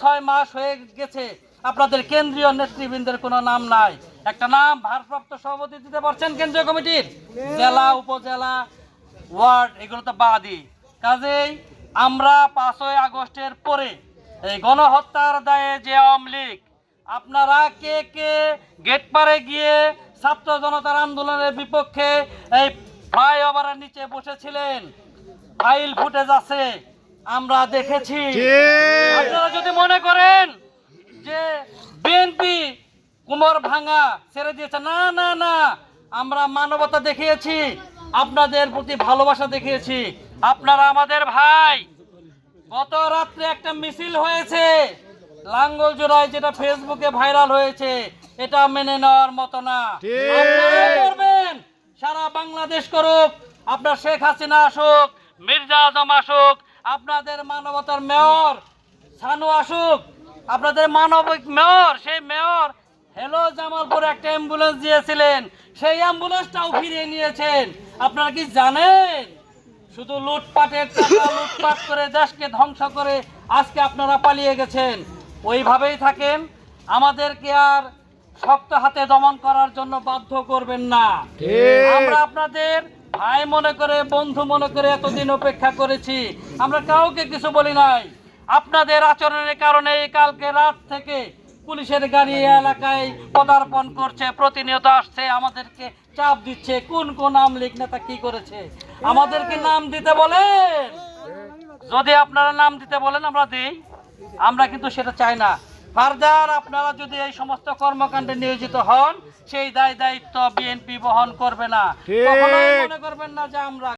ছয় মাস হয়ে গেছে। আপনাদের কেন্দ্রীয় নেতৃবৃন্দের কোনো নাম নাই। একটা নাম ভারপ্রাপ্ত সভাপতি দিতে পারছেন কেন্দ্রীয় কমিটির? জেলা, উপজেলা, ওয়ার্ড, এগুলো তো বাদই। কাজেই আমরা পাঁচই আগস্টের পরে এই গণহত্যার দায়ে যে আওয়ামী লীগ, আপনারা কে কে গেট পারে গিয়ে ছাত্র জনতার আন্দোলনের বিপক্ষে এই ফ্লাইওভারের নিচে বসেছিলেন? ফাইল ফুটেজ আছে। আমরা দেখেছি। আপনারা যদি মনে করেন যে বিএনপি কুমোর ভাঙা ছেড়ে দিয়েছে না না না আমরা মানবতা দেখিয়েছি আপনাদের প্রতি ভালোবাসা দেখিয়েছি। আপনারা আমাদের ভাই গত রাত্রে একটা মিছিল হয়েছে লাঙ্গল জোড়ায় যেটা ফেসবুকে ভাইরাল হয়েছে এটা মেনে নেওয়ার মতো না। করবেন সারা বাংলাদেশ করুক আপনার শেখ হাসিনা আসুক মির্জা আজম আসুক আপনাদের মানবতার মেয়র সানু আসুক আপনাদের মানবিক মেয়র সেই মেয়র হ্যালো জামালপুর একটা অ্যাম্বুলেন্স দিয়েছিলেন। সেই অ্যাম্বুলেন্সটাও ফিরিয়ে নিয়েছেন। আপনারা কি জানেন? শুধু লুটপাটের টাকা লুটপাট করে দেশকে ধ্বংস করে আজকে আপনারা পালিয়ে গেছেন। ওইভাবেই থাকেন। আমাদেরকে আর শক্ত হাতে দমন করার জন্য বাধ্য করবেন না। আমরা আপনাদের ভাই মনে করে বন্ধু মনে করে এতদিন অপেক্ষা করেছি। আমরা কাউকে কিছু বলি নাই। আপনাদের আচরণের কারণে কালকে রাত থেকে পুলিশের গাড়ি এলাকায় পদার্পণ করছে প্রতিনিয়ত আসছে আমাদেরকে চাপ দিচ্ছে। কোন কোন আওয়ামী লীগ নেতা কি করেছে? আমাদেরকে নাম দিতে বলেন। যদি আপনারা নাম দিতে বলেন আমরা দেই। আমরা কিন্তু সেটা চাই না। ফার্দার আপনারা যদি এই সমস্ত কর্মকাণ্ডে নিয়োজিত হন সেই দায় দায়িত্ব বিএনপি বহন করবে না। মনে করবেন না যে আমরা